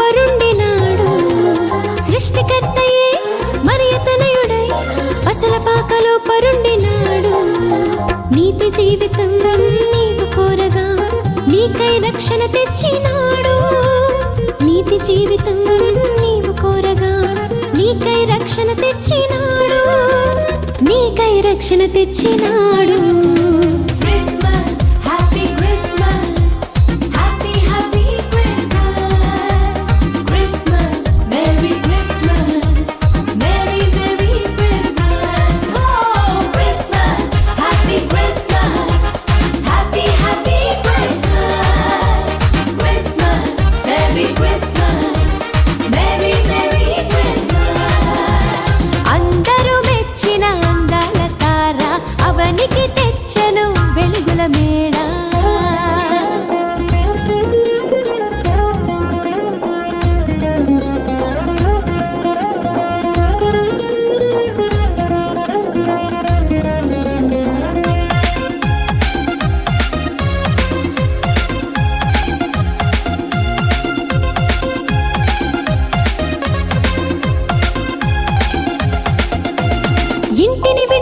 పరుండినాడు. సృష్టికర్తయే మరియ తనయుడై పశుల పాకలో పరుండినాడు. నీతి జీవితం నీకు కోరగా నీకై రక్షణ తెచ్చినాడు. నీతి జీవితం నీవు కోరగా నీకై రక్షణ తెచ్చినాడు. నీకై రక్షణ తెచ్చినాడు.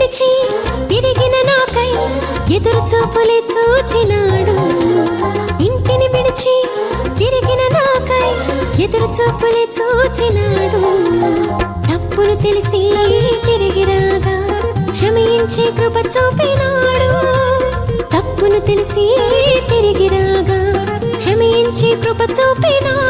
గడిచి విడిచి తిరిగిన నాకై ఎదురు చూపులే చూచినాడు. ఇంటిని విడిచి తిరిగిన నాకై ఎదురు చూపులే చూచినాడు. తప్పులు తెలిసి తిరిగి రాగా క్షమించే కృప చూపినాడు. తప్పును తెలిసి తిరిగి రాగా క్షమించే కృప చూపినాడు.